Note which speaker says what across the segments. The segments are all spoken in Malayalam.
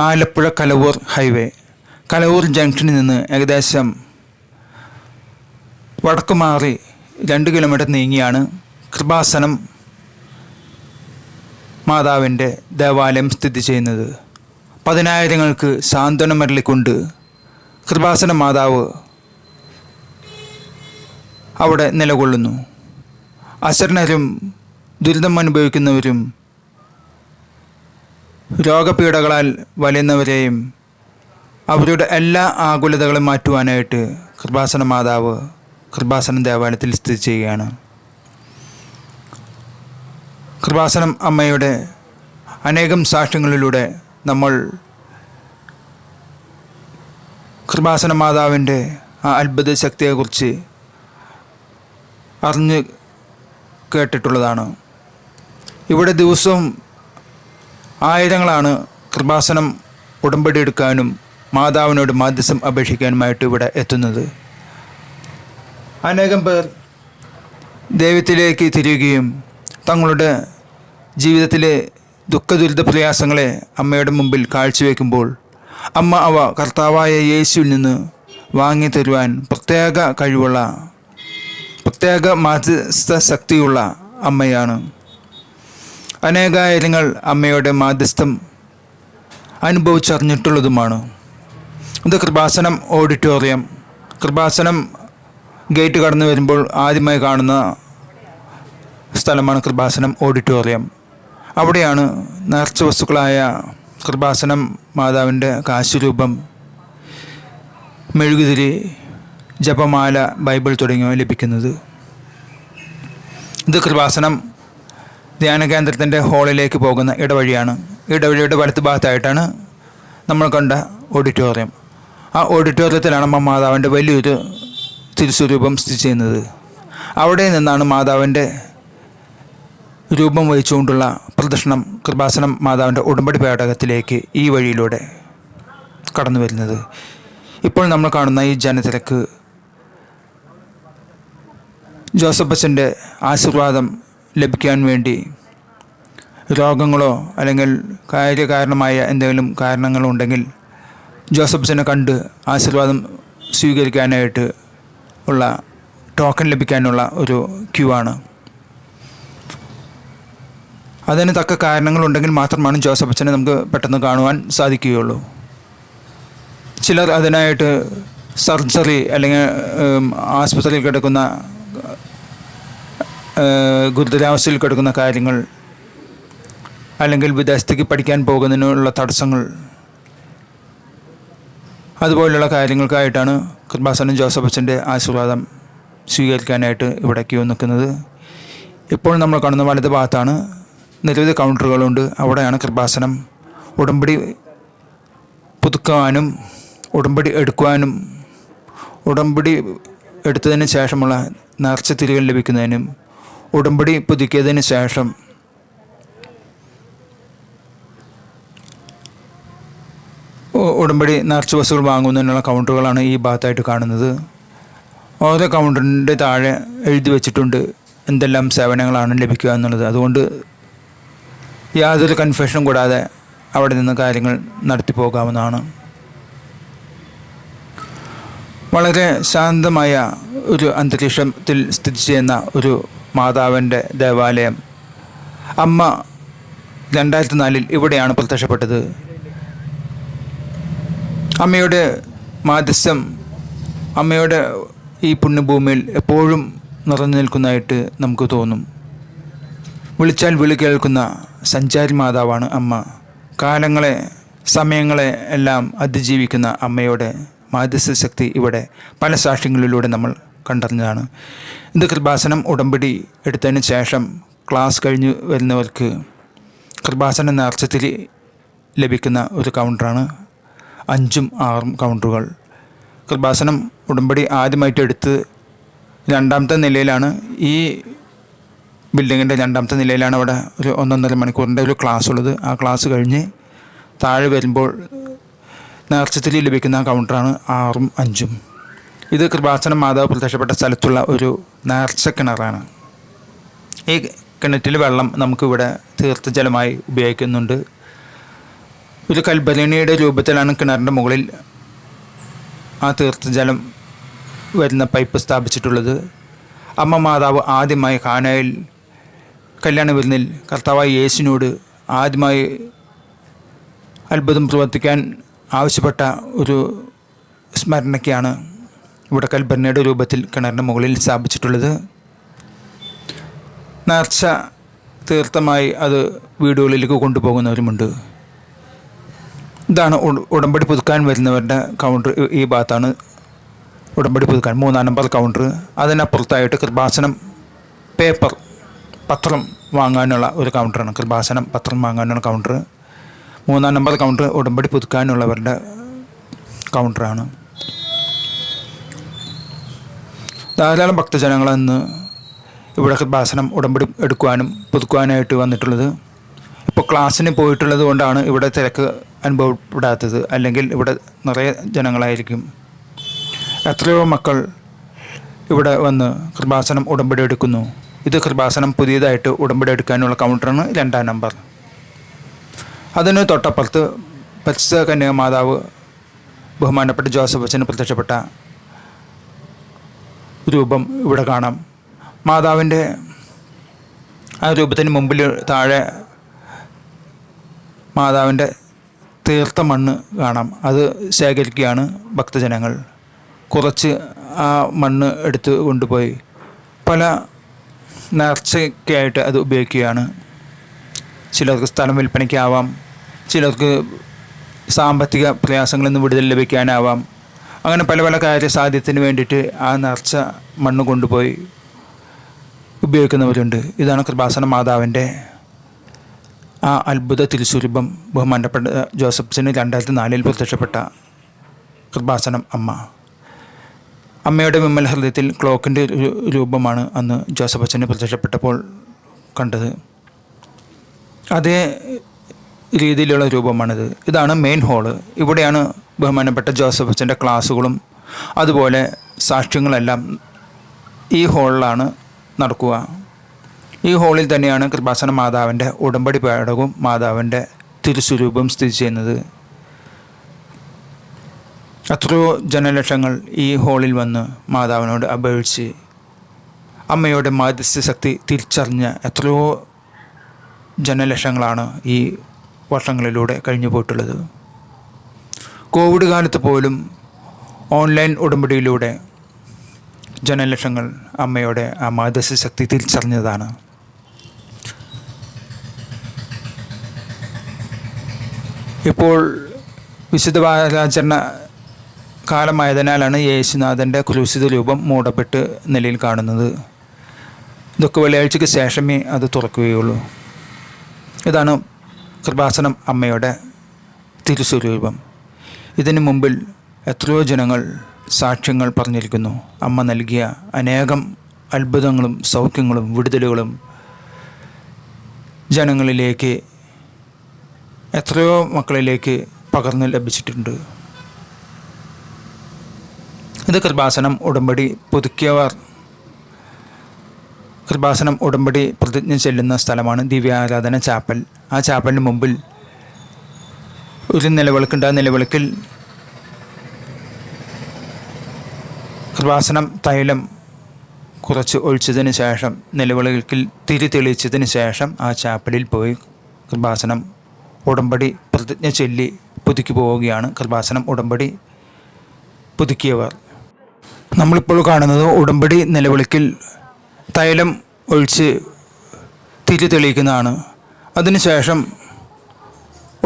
Speaker 1: ആലപ്പുഴ കലവൂർ ഹൈവേ. കലവൂർ ജംഗ്ഷനിൽ നിന്ന് ഏകദേശം വടക്കു മാറി രണ്ട് കിലോമീറ്റർ നീങ്ങിയാണ് കൃപാസനം മാതാവിന്റെ ദേവാലയം സ്ഥിതി ചെയ്യുന്നത്. പതിനായിരങ്ങൾക്ക് സാന്ത്വനമരളിക്കൊണ്ട് കൃപാസന മാതാവ് അവിടെ നിലകൊള്ളുന്നു. അശരണരും ദുരിതം അനുഭവിക്കുന്നവരും രോഗപീഠകളാൽ വലയുന്നവരെയും അവരുടെ എല്ലാ ആകുലതകളും മാറ്റുവാനായിട്ട് കൃപാസന മാതാവ് കൃപാസനം ദേവാലയത്തിൽ സ്ഥിതി ചെയ്യുകയാണ്. കൃപാസനം അമ്മയുടെ അനേകം സാക്ഷ്യങ്ങളിലൂടെ നമ്മൾ കൃപാസന മാതാവിന്റെ ആ അത്ഭുത ശക്തിയെക്കുറിച്ച് അറിഞ്ഞ് കേട്ടിട്ടുള്ളതാണ്. ഇവിടെ ദിവസവും ആയിരങ്ങളാണ് കൃപാസനം ഉടമ്പടി എടുക്കാനും മാതാവിനോട് മാധ്യസം അപേക്ഷിക്കാനുമായിട്ട് ഇവിടെ എത്തുന്നത്. അനേകം പേർ ദൈവത്തിലേക്ക് തിരിയുകയും തങ്ങളുടെ ജീവിതത്തിലെ ദുഃഖദുരിത പ്രയാസങ്ങളെ അമ്മയുടെ മുമ്പിൽ കാഴ്ചവെക്കുമ്പോൾ അമ്മ അവ കർത്താവായ യേശുവിൽ നിന്ന് വാങ്ങി തരുവാൻ പ്രത്യേക കഴിവുള്ള പ്രത്യേക മാധ്യസ്ഥ ശക്തിയുള്ള അമ്മയാണ്. അനേകായിരങ്ങൾ അമ്മയുടെ മാധ്യസ്ഥം അനുഭവിച്ചറിഞ്ഞിട്ടുള്ളതുമാണ്. ഇത് കൃപാസനം ഓഡിറ്റോറിയം. കൃപാസനം ഗേറ്റ് കടന്നു വരുമ്പോൾ ആദ്യമായി കാണുന്ന സ്ഥലമാണ് കൃപാസനം ഓഡിറ്റോറിയം. അവിടെയാണ് നേർച്ച വസ്തുക്കളായ കൃപാസനം മാതാവിന്റെ കാശുരൂപം മെഴുകുതിരി ജപമാല ബൈബിൾ തുടങ്ങിയവ ലഭിക്കുന്നത്. ഇത് കൃപാസനം ധ്യാന കേന്ദ്രത്തിന്റെ ഹാളിലേക്ക് പോകുന്ന ഇടവഴിയാണ്. ഇടവഴിയുടെ വലത്ത് ഭാഗത്തായിട്ടാണ് നമ്മൾ കണ്ട ഓഡിറ്റോറിയം. ആ ഓഡിറ്റോറിയത്തിലാണ് അമ്മ മാതാവിന്റെ വലിയൊരു തിരുസ്വരൂപം സ്ഥിതി ചെയ്യുന്നത്. അവിടെ നിന്നാണ് മാതാവിന്റെ രൂപം വഹിച്ചുകൊണ്ടുള്ള പ്രദർശനം കൃപാസനം മാതാവിന്റെ ഉടമ്പടി പേടകത്തിലേക്ക് ഈ വഴിയിലൂടെ കടന്നു വരുന്നത്. ഇപ്പോൾ നമ്മൾ കാണുന്ന ഈ ജനത്തിരക്ക് ജോസഫ് അച്ഛന്റെ ആശീർവാദം ലഭിക്കാൻ വേണ്ടി രോഗങ്ങളോ അല്ലെങ്കിൽ കാര്യകാരണമായ എന്തെങ്കിലും കാരണങ്ങളോ ഉണ്ടെങ്കിൽ ജോസഫ്സിനെ കണ്ട് ആശീർവാദം സ്വീകരിക്കാനായിട്ട് ഉള്ള ടോക്കൺ ലഭിക്കാനുള്ള ഒരു ക്യൂ ആണ്. അതിന് തക്ക കാരണങ്ങളുണ്ടെങ്കിൽ മാത്രമാണ് ജോസഫ് അച്ഛനെ നമുക്ക് പെട്ടെന്ന് കാണുവാൻ സാധിക്കുകയുള്ളൂ. ചിലർ അതിനായിട്ട് സർജറി അല്ലെങ്കിൽ ആശുപത്രിയിൽ കിടക്കുന്ന ഗുരുതരാവസ്ഥയിൽ കിടക്കുന്ന കാര്യങ്ങൾ അല്ലെങ്കിൽ വിദേശത്തേക്ക് പഠിക്കാൻ പോകുന്നതിനുള്ള തടസ്സങ്ങൾ അതുപോലുള്ള കാര്യങ്ങൾക്കായിട്ടാണ് കൃപാസനം ജോസഫ് അച്ഛന്റെ ആശീർവാദം സ്വീകരിക്കാനായിട്ട് ഇവിടെ ക്യൂ നിൽക്കുന്നത്. ഇപ്പോൾ നമ്മൾ കാണുന്ന വലത് ഭാഗത്താണ് നിരവധി കൗണ്ടറുകളുണ്ട്. അവിടെയാണ് കൃപാസനം. ഉടമ്പടി പുതുക്കുവാനും ഉടമ്പടി എടുക്കുവാനും ഉടമ്പടി എടുത്തതിന് ശേഷമുള്ള നേർച്ച തിരികൾ ലഭിക്കുന്നതിനും ഉടമ്പടി പുതുക്കിയതിന് ശേഷം ഉടമ്പടി നേർച്ച ബസ്സുകൾ വാങ്ങുന്നതിനുള്ള കൗണ്ടറുകളാണ് ഈ ഭാഗത്തായിട്ട് കാണുന്നത്. ഓരോ കൗണ്ടറിന്റെ താഴെ എഴുതി വെച്ചിട്ടുണ്ട് എന്തെല്ലാം സേവനങ്ങളാണ് ലഭിക്കുക എന്നുള്ളത്. അതുകൊണ്ട് യാതൊരു കൺഫ്യൂഷനും കൂടാതെ അവിടെ നിന്ന് കാര്യങ്ങൾ നടത്തി പോകാവുന്നതാണ്. വളരെ ശാന്തമായ ഒരു അന്തരീക്ഷത്തിൽ സ്ഥിതി ചെയ്യുന്ന ഒരു മാതാവിന്റെ ദേവാലയം. അമ്മ രണ്ടായിരത്തി നാലിൽ ഇവിടെയാണ് പ്രത്യക്ഷപ്പെട്ടത്. അമ്മയുടെ മാധ്യസ്ഥം അമ്മയുടെ ഈ പുണ്യഭൂമിയിൽ എപ്പോഴും നിറഞ്ഞു നിൽക്കുന്നതായിട്ട് നമുക്ക് തോന്നും. വിളിച്ചാൽ വിളി കേൾക്കുന്ന സഞ്ചാരി മാതാവാണ് അമ്മ. കാലങ്ങളെ സമയങ്ങളെ എല്ലാം അതിജീവിക്കുന്ന അമ്മയുടെ മാധ്യസ്ഥ ശക്തി ഇവിടെ പല സാക്ഷ്യങ്ങളിലൂടെ നമ്മൾ കണ്ടറിഞ്ഞതാണ്. ഇത് കൃപാസനം ഉടമ്പടി എടുത്തതിന് ശേഷം ക്ലാസ് കഴിഞ്ഞ് വരുന്നവർക്ക് കൃപാസന നേർച്ചത്തിൽ ലഭിക്കുന്ന ഒരു കൗണ്ടറാണ്. അഞ്ചും ആറും കൗണ്ടറുകൾ. കൃപാസനം ഉടമ്പടി ആദ്യമായിട്ട് എടുത്ത് രണ്ടാമത്തെ നിലയിലാണ് ഈ ബിൽഡിങ്ങിന്റെ രണ്ടാമത്തെ നിലയിലാണ് അവിടെ ഒരു ഒന്നൊന്നര മണിക്കൂറിന്റെ ഒരു ക്ലാസ് ഉള്ളത്. ആ ക്ലാസ് കഴിഞ്ഞ് താഴെ വരുമ്പോൾ നേർച്ചത്തിൽ ലഭിക്കുന്ന കൗണ്ടറാണ് ആറും അഞ്ചും. ഇത് കൃപാസനം മാതാവ് പ്രത്യക്ഷപ്പെട്ട സ്ഥലത്തുള്ള ഒരു നേർച്ച കിണറാണ്. ഈ കിണറ്റിൽ വെള്ളം നമുക്കിവിടെ തീർത്ഥജലമായി ഉപയോഗിക്കുന്നുണ്ട്. ഒരു കൽബരണിയുടെ രൂപത്തിലാണ് കിണറിന്റെ മുകളിൽ ആ തീർത്ഥജലം വരുന്ന പൈപ്പ് സ്ഥാപിച്ചിട്ടുള്ളത്. അമ്മ മാതാവ് ആദ്യമായി കാനയിൽ കല്യാണ വിരുന്നിൽ കർത്താവായ യേശുവിനോട് ആദ്യമായി അത്ഭുതം പ്രവർത്തിക്കാൻ ആവശ്യപ്പെട്ട ഒരു സ്മരണയ്ക്കാണ് ഇവിടെ കൽബർണയുടെ രൂപത്തിൽ കിണറിന് മുകളിൽ സ്ഥാപിച്ചിട്ടുള്ളത്. നേർച്ച തീർത്ഥമായി അത് വീടുകളിലേക്ക് കൊണ്ടുപോകുന്നവരുമുണ്ട്. ഇതാണ് ഉടമ്പടി പുതുക്കാൻ വരുന്നവരുടെ കൗണ്ടർ ഈ- ഭാഗത്താണ് ഉടമ്പടി പുതുക്കാൻ മൂന്നാം നമ്പർ കൗണ്ടർ അതിനപ്പുറത്തായിട്ട് കൃപാസനം പേപ്പർ പത്രം വാങ്ങാനുള്ള ഒരു കൗണ്ടറാണ് കൃപാസനം പത്രം വാങ്ങാനുള്ള കൗണ്ടർ മൂന്നാം നമ്പർ കൗണ്ടർ ഉടമ്പടി പുതുക്കാനുള്ളവരുടെ കൗണ്ടറാണ് ധാരാളം ഭക്തജനങ്ങൾ അന്ന് ഇവിടെ കൃപാസനം ഉടമ്പടി എടുക്കുവാനും പുതുക്കുവാനായിട്ട് വന്നിട്ടുള്ളത്. ഇപ്പോൾ ക്ലാസ്സിന് പോയിട്ടുള്ളത് കൊണ്ടാണ് ഇവിടെ തിരക്ക് അനുഭവപ്പെടാത്തത്. അല്ലെങ്കിൽ ഇവിടെ നിറയെ ജനങ്ങളായിരിക്കും. എത്രയോ മക്കൾ ഇവിടെ വന്ന് കൃപാസനം ഉടമ്പടി എടുക്കുന്നു. ഇത് കൃപാസനം പുതിയതായിട്ട് ഉടമ്പടി എടുക്കാനുള്ള കൗണ്ടറാണ് രണ്ടാം നമ്പർ. അതിന് തൊട്ടപ്പുറത്ത് പരിശുദ്ധ കന്യാ മാതാവ് ബഹുമാനപ്പെട്ട ജോസഫ് അച്ഛന് പ്രത്യക്ഷപ്പെട്ട രൂപം ഇവിടെ കാണാം. മാതാവിന്റെ ആ രൂപത്തിന് മുമ്പിൽ താഴെ മാതാവിന്റെ തീർത്ത മണ്ണ് കാണാം. അത് ശേഖരിക്കുകയാണ് ഭക്തജനങ്ങൾ. കുറച്ച് ആ മണ്ണ് എടുത്ത് കൊണ്ടുപോയി. പല നേർച്ചയ്ക്കായിട്ട് അത് ഉപയോഗിക്കുകയാണ്. ചിലർക്ക് സ്ഥലം വിൽപ്പനയ്ക്കാവാം. ചിലർക്ക് സാമ്പത്തിക പ്രയാസങ്ങളിൽ നിന്ന് വിടുതൽ ലഭിക്കാനാവാം. അങ്ങനെ പല പല കാര്യസാധ്യത്തിന് വേണ്ടിയിട്ട് ആ നേർച്ച മണ്ണ് കൊണ്ടുപോയി ഉപയോഗിക്കുന്നവരുണ്ട്. ഇതാണ് കൃപാസന മാതാവിന്റെ ആ അത്ഭുത തിരുസ്വരൂപം ബഹുമാനപ്പെട്ട ജോസഫ്സിന് രണ്ടായിരത്തി നാലിൽ പ്രത്യക്ഷപ്പെട്ട കൃപാസനം അമ്മ. അമ്മയുടെ വിമല ഹൃദയത്തിൽ ക്ലോക്കിന്റെ രൂപമാണ് അന്ന് ജോസഫ് അച്ഛന് പ്രത്യക്ഷപ്പെട്ടപ്പോൾ കണ്ടത്. അതേ രീതിയിലുള്ള രൂപമാണിത്. ഇതാണ് മെയിൻ ഹോൾ ഇവിടെയാണ് ബഹുമാനപ്പെട്ട ജോസഫ് അച്ഛന്റെ ക്ലാസ്സുകളും അതുപോലെ സാക്ഷ്യങ്ങളെല്ലാം ഈ ഹോളിലാണ് നടക്കുക. ഈ ഹോളിൽ തന്നെയാണ് കൃപാസന മാതാവിന്റെ ഉടമ്പടി പേടകവും മാതാവിന്റെ തിരുസ്വരൂപം സ്ഥിതി ചെയ്യുന്നത്. എത്രയോ ജനലക്ഷങ്ങൾ ഈ ഹോളിൽ വന്ന് മാതാവിനോട് അപേക്ഷിച്ച് അമ്മയുടെ മാധ്യസ്ഥ ശക്തി തിരിച്ചറിഞ്ഞ എത്രയോ ജനലക്ഷങ്ങളാണ് ഈ വർഷങ്ങളിലൂടെ കഴിഞ്ഞു പോയിട്ടുള്ളത് കോവിഡ് കാലത്ത് പോലും ഓൺലൈൻ ഉടമ്പടിയിലൂടെ ജനലക്ഷങ്ങൾ അമ്മയുടെ ആ മാധ്യസ്ഥ ശക്തി തിരിച്ചറിഞ്ഞതാണ്. ഇപ്പോൾ വിശുദ്ധ വാരാചരണ കാലമായതിനാലാണ് യേശുനാഥന്റെ ക്രൂശിത രൂപം മൂടപ്പെട്ട് നിലയിൽ കാണുന്നത്. ഇതൊക്കെ വെള്ളിയാഴ്ചയ്ക്ക് ശേഷമേ അത് തുറക്കുകയുള്ളൂ. ഇതാണ് കൃപാസനം അമ്മയുടെ തിരുസ്വരൂപം. ഇതിനു മുമ്പിൽ എത്രയോ ജനങ്ങൾ സാക്ഷ്യങ്ങൾ പറഞ്ഞിരിക്കുന്നു. അമ്മ നൽകിയ അനേകം അത്ഭുതങ്ങളും സൗഖ്യങ്ങളും വിടുതലുകളും ജനങ്ങളിലേക്ക് എത്രയോ മക്കളിലേക്ക് പകർന്നു ലഭിച്ചിട്ടുണ്ട്. ഇത് കൃപാസനം ഉടമ്പടി പുതുക്കിയവർ കൃപാസനം ഉടമ്പടി പ്രതിജ്ഞ ചെല്ലുന്ന സ്ഥലമാണ് ദിവ്യാരാധന ചാപ്പൽ. ആ ചാപ്പലിന് മുമ്പിൽ ഒരു നിലവിളക്കുണ്ട്. ആ നിലവിളക്കിൽ കൃപാസനം തൈലം കുറച്ച് ഒഴിച്ചതിന് ശേഷം നിലവിളക്കിൽ തിരി തെളിയിച്ചതിന് ശേഷം ആ ചാപ്പലിൽ പോയി കൃപാസനം ഉടമ്പടി പ്രതിജ്ഞ ചൊല്ലി പുതുക്കി പോവുകയാണ്. കൃപാസനം ഉടമ്പടി പുതുക്കിയവർ. നമ്മളിപ്പോൾ കാണുന്നത് ഉടമ്പടി നിലവിളക്കിൽ തൈലം ഒഴിച്ച് തിരി തെളിയിക്കുന്നതാണ്. അതിനുശേഷം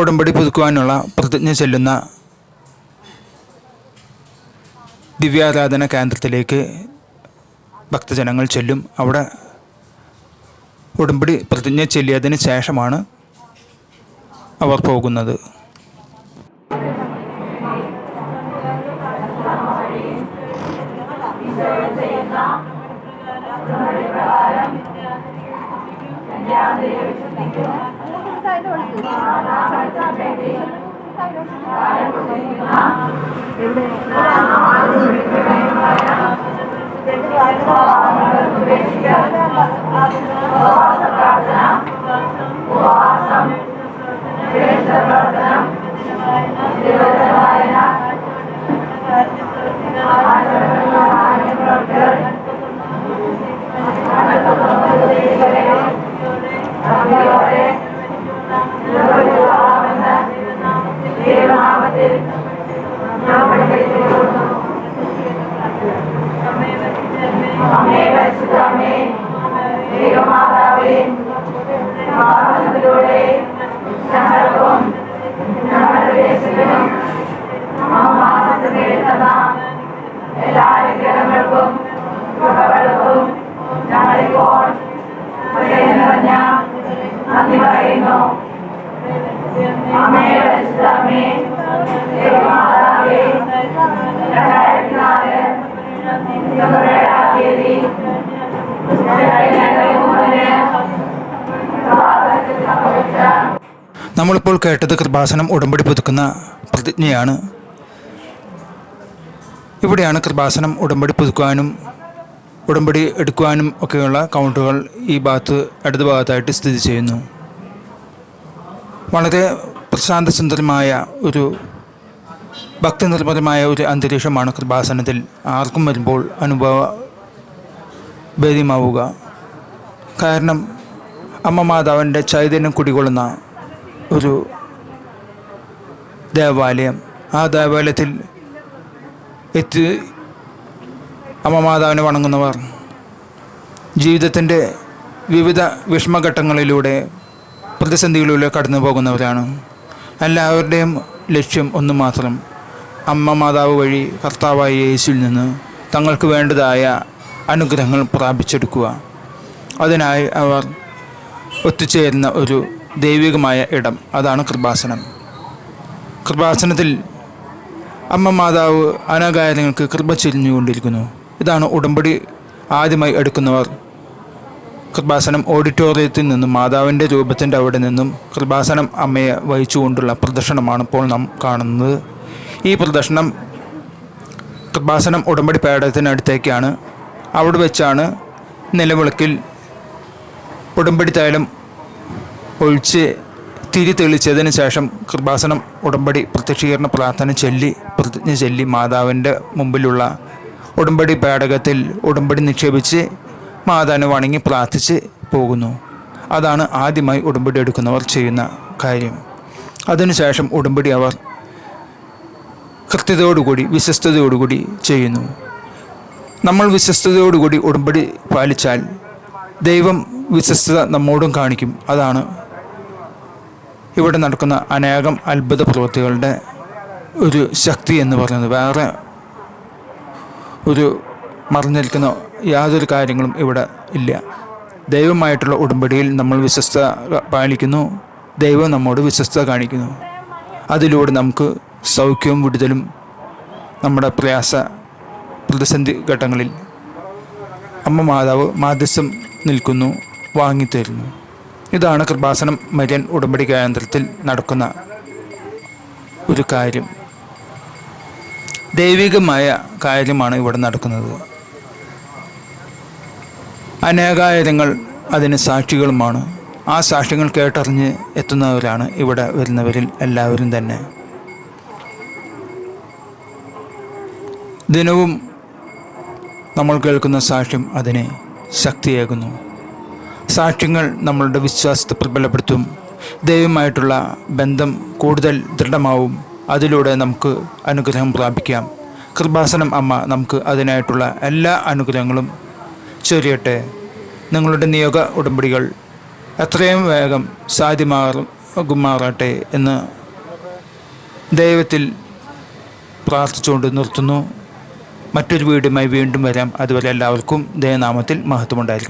Speaker 1: ഉടമ്പടി പുതുക്കുവാനുള്ള പ്രതിജ്ഞ ചെല്ലുന്ന ദിവ്യാരാധന കേന്ദ്രത്തിലേക്ക് ഭക്തജനങ്ങൾ ചെല്ലും. അവിടെ ഉടമ്പടി പ്രതിജ്ഞ ചെല്ലിയതിന് ശേഷമാണ് അവർ പോകുന്നത്. Thank you. എല്ലാ അനുഗ്രഹങ്ങൾക്കും കൃപകൾക്കും ഞങ്ങളിപ്പോൾ നിറഞ്ഞ നന്ദി പറയുന്നു. അമ്മേ പരിശുദ്ധമേ മാതാവേ നമ്മളിപ്പോൾ കേട്ടത് കൃപാസനം ഉടമ്പടി പുതുക്കുന്ന പ്രതിജ്ഞയാണ്. ഇവിടെയാണ് കൃപാസനം ഉടമ്പടി പുതുക്കുവാനും ഉടമ്പടി എടുക്കുവാനും ഒക്കെയുള്ള കൗണ്ടറുകൾ ഈ ഭാഗത്ത് അടുത്ത ഭാഗത്തായിട്ട് സ്ഥിതി ചെയ്യുന്നു. വളരെ പ്രശാന്തസുന്ദരമായ ഒരു ഭക്തി നിർഭരമായ ഒരു അന്തരീക്ഷമാണ് കൃപാസനത്തിൽ ആർക്കും വരുമ്പോൾ അനുഭവ ഭേദ്യമാവുക. കാരണം അമ്മ മാതാവിന്റെ ചൈതന്യം കുടികൊള്ളുന്ന ഒരു ദേവാലയം. ആ ദേവാലയത്തിൽ എത്തി അമ്മ മാതാവിനെ വണങ്ങുന്നവർ. ജീവിതത്തിന്റെ വിവിധ വിഷമഘട്ടങ്ങളിലൂടെ പ്രതിസന്ധികളിലൂടെ കടന്നു പോകുന്നവരാണ്. എല്ലാവരുടെയും ലക്ഷ്യം ഒന്ന് മാത്രം അമ്മ മാതാവ് വഴി കർത്താവായ യേശുവിൽ നിന്ന് തങ്ങൾക്ക് വേണ്ടതായ അനുഗ്രഹങ്ങൾ പ്രാപിച്ചെടുക്കുക. അതിനായി അവർ ഒത്തുചേരുന്ന ഒരു ദൈവികമായ ഇടം. അതാണ് കൃപാസനം. കൃപാസനത്തിൽ അമ്മ മാതാവ് അനാഗായങ്ങൾക്ക് കൃപ ചൊരിഞ്ഞുകൊണ്ടിരിക്കുന്നു. ഇതാണ് ഉടമ്പടി ആദ്യമായി എടുക്കുന്നവർ. കൃപാസനം ഓഡിറ്റോറിയത്തിൽ നിന്നും മാതാവിന്റെ രൂപത്തിന്റെ അവിടെ നിന്നും കൃപാസനം അമ്മയെ വഹിച്ചുകൊണ്ടുള്ള പ്രദർശനമാണ് ഇപ്പോൾ നാം കാണുന്നത്. ഈ പ്രദർശനം കൃപാസനം ഉടമ്പടി പേടത്തിനടുത്തേക്കാണ് അവിടെ വെച്ചാണ് നിലവിളക്കിൽ ഉടമ്പടി തൈലം ഒഴിച്ച് തിരി തെളിച്ചതിന് ശേഷം കൃപാസനം ഉടമ്പടി പ്രത്യക്ഷീകരണ പ്രാർത്ഥന ചൊല്ലി പ്രതിജ്ഞ ചൊല്ലി മാതാവിന്റെ മുമ്പിലുള്ള ഉടമ്പടി പേടകത്തിൽ ഉടമ്പടി നിക്ഷേപിച്ച് മാതാവിനെ വണങ്ങി പ്രാർത്ഥിച്ച് പോകുന്നു. അതാണ് ആദ്യമായി ഉടമ്പടി എടുക്കുന്നവർ ചെയ്യുന്ന കാര്യം. അതിനുശേഷം ഉടമ്പടി അവർ കൃത്യതയോടുകൂടി വിശ്വസ്തയോടുകൂടി ചെയ്യുന്നു. നമ്മൾ വിശ്വസ്തയോടുകൂടി ഉടമ്പടി പാലിച്ചാൽ ദൈവം വിശ്വസ്തത നമ്മോടും കാണിക്കും. അതാണ് ഇവിടെ നടക്കുന്ന അനേകം അത്ഭുത പ്രവൃത്തികളുടെ ഒരു ശക്തി എന്ന് പറയുന്നത് വേറെ ഒരു മറിഞ്ഞിരിക്കുന്ന യാതൊരു കാര്യങ്ങളും ഇവിടെ ഇല്ല. ദൈവമായിട്ടുള്ള ഉടമ്പടിയിൽ നമ്മൾ വിശ്വസ്ത പാലിക്കുന്നു. ദൈവം നമ്മോട് വിശ്വസ്ത കാണിക്കുന്നു. അതിലൂടെ നമുക്ക് സൗഖ്യവും വിടുതലും നമ്മുടെ പ്രയാസ പ്രതിസന്ധി ഘട്ടങ്ങളിൽ അമ്മ മാതാവ് മാധ്യസ്ഥം നിൽക്കുന്നു വാങ്ങിത്തരുന്നു. ഇതാണ് കൃപാസനം മരിയൻ ഉടമ്പടി കേന്ദ്രത്തിൽ നടക്കുന്ന ഒരു കാര്യം. ദൈവികമായ കാര്യമാണ് ഇവിടെ നടക്കുന്നത്. അനേകായിരങ്ങൾ അതിന് സാക്ഷികളുമാണ്. ആ സാക്ഷ്യങ്ങൾ കേട്ടറിഞ്ഞ് എത്തുന്നവരാണ് ഇവിടെ വരുന്നവരിൽ എല്ലാവരും തന്നെ. ദിനവും നമ്മൾ കേൾക്കുന്ന സാക്ഷ്യം അതിനെ ശക്തിയേകുന്നു. സാക്ഷ്യങ്ങൾ നമ്മളുടെ വിശ്വാസത്തെ പ്രബലപ്പെടുത്തും. ദൈവമായിട്ടുള്ള ബന്ധം കൂടുതൽ ദൃഢമാവും. അതിലൂടെ നമുക്ക് അനുഗ്രഹം പ്രാപിക്കാം. കൃപാസനം അമ്മ നമുക്ക് അതിനായിട്ടുള്ള എല്ലാ അനുഗ്രഹങ്ങളും ചൊരിയട്ടെ. നിങ്ങളുടെ നിയോഗ ഉടമ്പടികൾ എത്രയും വേഗം സാധ്യമാകുമാറട്ടെ എന്ന് ദൈവത്തിൽ പ്രാർത്ഥിച്ചുകൊണ്ട് നിർത്തുന്നു. മറ്റൊരു വീടുമായി വീണ്ടും വരാം. അതുവരെ എല്ലാവർക്കും ദയനാമത്തിൽ മഹത്വമുണ്ടായിരിക്കട്ടെ.